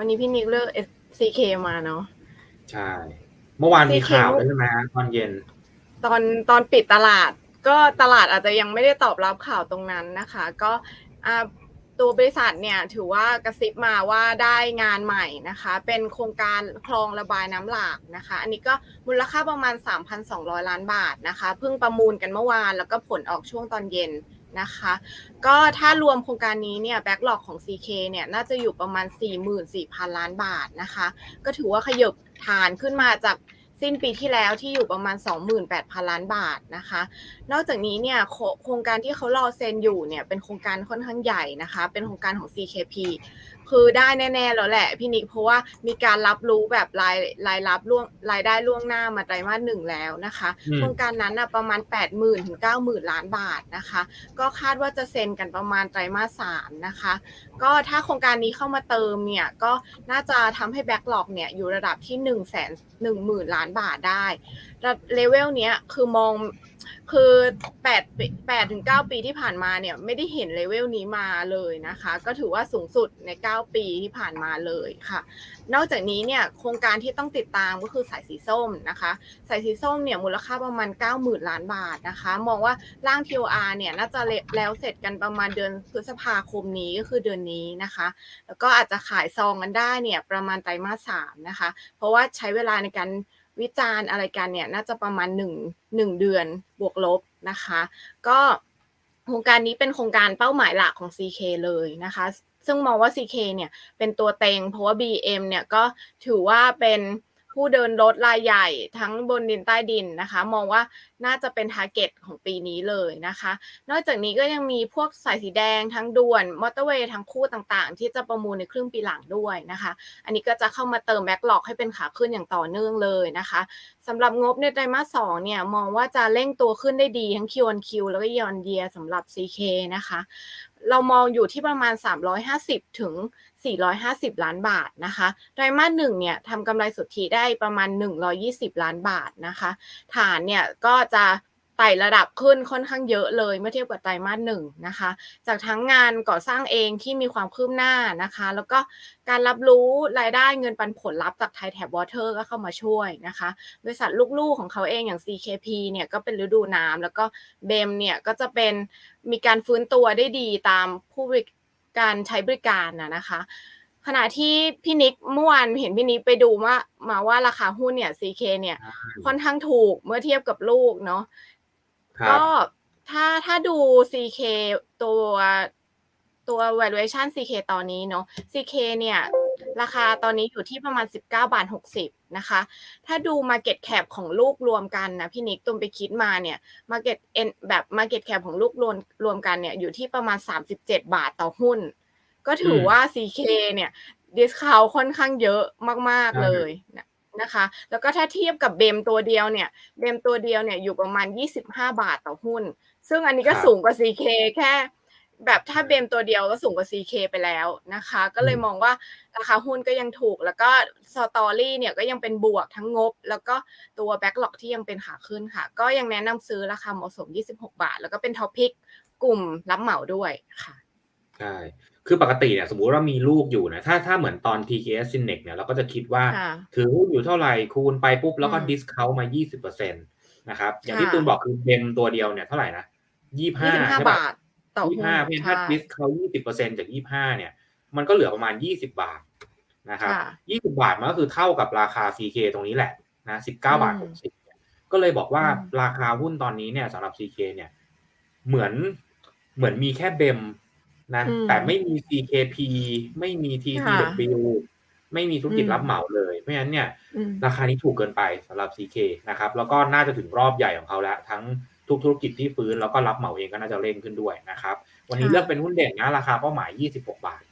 วันนี้พี่นิกเลือก SCK มาเนาะใช่ เมื่อวานมี CK ข่าวด้วยใช่ไหมฮะตอนเย็น ตอนตอนปิดตลาด ก็ตลาดอาจจะยังไม่ได้ตอบรับข่าวตรงนั้นนะคะ ก็อ่าตัวบริษัทเนี่ยถือว่ากระซิบมาว่าได้งานใหม่นะคะ เป็นโครงการคลองระบายน้ำหลากนะคะ อันนี้ก็มูลค่าประมาณ 3,200 ล้านบาทนะคะ เพิ่งประมูลกันเมื่อวานแล้วก็ผลออกช่วงตอนเย็น นะคะ ก็ถ้ารวมโครงการนี้เนี่ยแบ็กหลอกของ CK เนี่ยน่าจะอยู่ประมาณ 44,000 ล้านบาทนะคะ ก็ถือว่าขยบฐานขึ้นมาจากสิ้นปีที่แล้วที่อยู่ประมาณ 28,000 ล้านบาทนะคะ นอกจากนี้เนี่ยโครงการที่เขารอเซ็นอยู่เนี่ยเป็นโครงการค่อนข้างใหญ่นะคะ เป็นโครงการของ CKP คือได้แน่ๆแล้วแหละพี่นิกเพราะว่ามีการรับรู้แบบรายรายรับล่วงรายได้ล่วงหน้ามาไตรมาสหนึ่งแล้วนะคะอืมโครงการนั้นนะประมาณ 80,000ถึง90,000 ล้านบาทนะคะ ก็คาดว่าจะเซ็นกันประมาณไตรมาสสามนะคะ ก็ถ้าโครงการนี้เข้ามาเติมเนี่ยก็น่าจะทำให้แบ็กหลอกเนี่ยอยู่ระดับที่1นึ่งแสนหนึ่งหมื่นล้านบาทได้ระเลเวลเนี้ยคือมอง คือ8ปี8ถึง9ปีที่ผ่านมาเนี่ยไม่ได้เห็นเลเวลนี้มาเลยนะคะ ก็ถือว่าสูงสุดใน 9 ปีที่ผ่านมาเลยค่ะ นอกจากนี้เนี่ยโครงการที่ต้องติดตามก็คือสายสีส้มนะคะ สายสีส้มเนี่ยมูลค่าประมาณ 90,000 ล้านบาทนะคะ มองว่าร่าง TOR เนี่ยน่าจะแล้วเสร็จกันประมาณเดือนพฤษภาคมนี้ก็คือเดือนนี้นะคะ แล้วก็อาจจะขายซองกันได้เนี่ยประมาณไตรมาสสามนะคะ เพราะว่าใช้เวลาในการ วิจารณ์อะไรกันเนี่ยน่าจะประมาณ1 1เดือนบวกลบนะคะ ก็โครงการนี้เป็นโครงการเป้าหมายหลักของ CK เลยนะคะ ซึ่งมองว่า CK เนี่ยเป็นตัวเต็งเพราะว่า BM เนี่ยก็ถือว่าเป็น ผู้เดินรถรายใหญ่ทั้งบนดินใต้ดินนะคะ มองว่าน่าจะเป็นทาร์เก็ตของปีนี้เลยนะคะ นอกจากนี้ก็ยังมีพวกสายสีแดงทั้งด่วนมอเตอร์เวย์ทั้งคู่ต่างๆ ที่จะประมูลในครึ่งปีหลังด้วยนะคะ อันนี้ก็จะเข้ามาเติมแบ็กหลอกให้เป็นขาขึ้นอย่างต่อเนื่องเลยนะคะสำหรับงบในไตรมาสสองเนี่ยมองว่าจะเร่งตัวขึ้นได้ดีทั้ง Q on Q แล้วก็ Year on Year สำหรับ CK นะคะ เรามองอยู่ที่ประมาณ 350 ถึง 450 ล้านบาทนะคะไตรมาสหนึ่งเนี่ยทำกำไรสุทธิได้ประมาณ 120 ล้านบาทนะคะ ฐานเนี่ยก็จะ ไต่ระดับขึ้นค่อนข้างเยอะเลยเมื่อเทียบกับไตรมาสหนึ่งนะคะ จากทั้งงานก่อสร้างเองที่มีความคืบหน้านะคะ แล้วก็การรับรู้รายได้เงินปันผลลัพธ์จากไทยแท็บวอเตอร์ก็เข้ามาช่วยนะคะ บริษัทลูกๆของเขาเองอย่าง CKP เนี่ยก็เป็นฤดูน้ำแล้วก็เบมเนี่ยก็จะเป็นมีการฟื้นตัวได้ดีตามผู้บริการใช้บริการนะนะคะขณะที่พี่นิกเมื่อวานเห็นพี่นิกไปดูว่ามาว่าราคาหุ้นเนี่ย CK เนี่ยค่อนข้างถูกเมื่อเทียบกับลูกเนาะ ครับก็ถ้าถ้าดู CK ตัวตัว valuation CK ตอนนี้เนาะ CK เนี่ยราคาตอนนี้อยู่ที่ประมาณ 19บาท60 นะคะ ถ้าดู Market Cap ของลูกรวมกันนะพี่นิกตุมไปคิดมาเนี่ย Market N แบบ Market Cap ของลูกรวมรวมกันเนี่ยอยู่ที่ประมาณ 37 บาทต่อหุ้น ก็ถือว่า CK เนี่ยดิสคาวค่อนข้างเยอะมาก ๆ เลยนะ นะคะ แล้วก็ถ้าเทียบกับเบมตัวเดียวเนี่ยเบมตัวเดียวเนี่ยอยู่ประมาณ 25 บาทต่อหุ้น ซึ่งอันนี้ก็ครับสูงกว่า CK แค่แบบถ้าเบมตัวเดียวก็สูงกว่า CK ไปแล้วนะคะ ก็เลยอืมมองว่าราคาหุ้นก็ยังถูก แล้วก็สตอรี่เนี่ยก็ยังเป็นบวกทั้งงบ แล้วก็ตัวแบ็กหลอกที่ยังเป็นขาขึ้นค่ะ ก็ยังแนะนำซื้อราคาเหมาะสม 26 บาท แล้วก็เป็นท็อปพิกกลุ่มรับเหมาด้วยค่ะ ใช่ คือปกติเนี่ยสมมุติว่ามีลูกอยู่นะถ้าถ้าเหมือนตอน TKS Synex เนี่ยเราก็จะคิดว่าค่ะถือหุ้นอยู่เท่าไหร่คูณไปปุ๊บแล้วก็อืม ดิสเขามา 20%นะครับ อย่างที่ค่ะ ตูนบอกคือเบมตัวเดียวเนี่ยเท่าไหร่นะ25 25ใช่บาปะทต่อหุ้น25เพราะฉะนั้นถ้าใช่ดิสเขา20%จาก25เนี่ย มันก็เหลือประมาณ20บาทนะครับค่ะ20บาทมันก็คือเท่ากับราคา CK ตรงนี้แหละนะ19บาทอืม60เนี่ยก็เลยบอกว่าอืม ราคาหุ้นตอนนี้เนี่ยสำหรับ CK เนี่ย เหมือนเหมือนมีแค่เบม นะอืมแต่ไม่มี CKP ไม่มี TCW ไม่มีธุรกิจอืมรับเหมาเลยเพราะฉะนั้นเนี่ยอืมราคานี้ถูกเกินไปสำหรับ CK นะครับแล้วก็น่าจะถึงรอบใหญ่ของเขาแล้ว ทั้งทุกธุรกิจที่ฟื้นแล้วก็รับเหมาเองก็น่าจะเร่งขึ้นด้วยนะครับ วันนี้ค่ะเลือกเป็นหุ้นเด่นนะราคาเป้าหมาย 26 บาท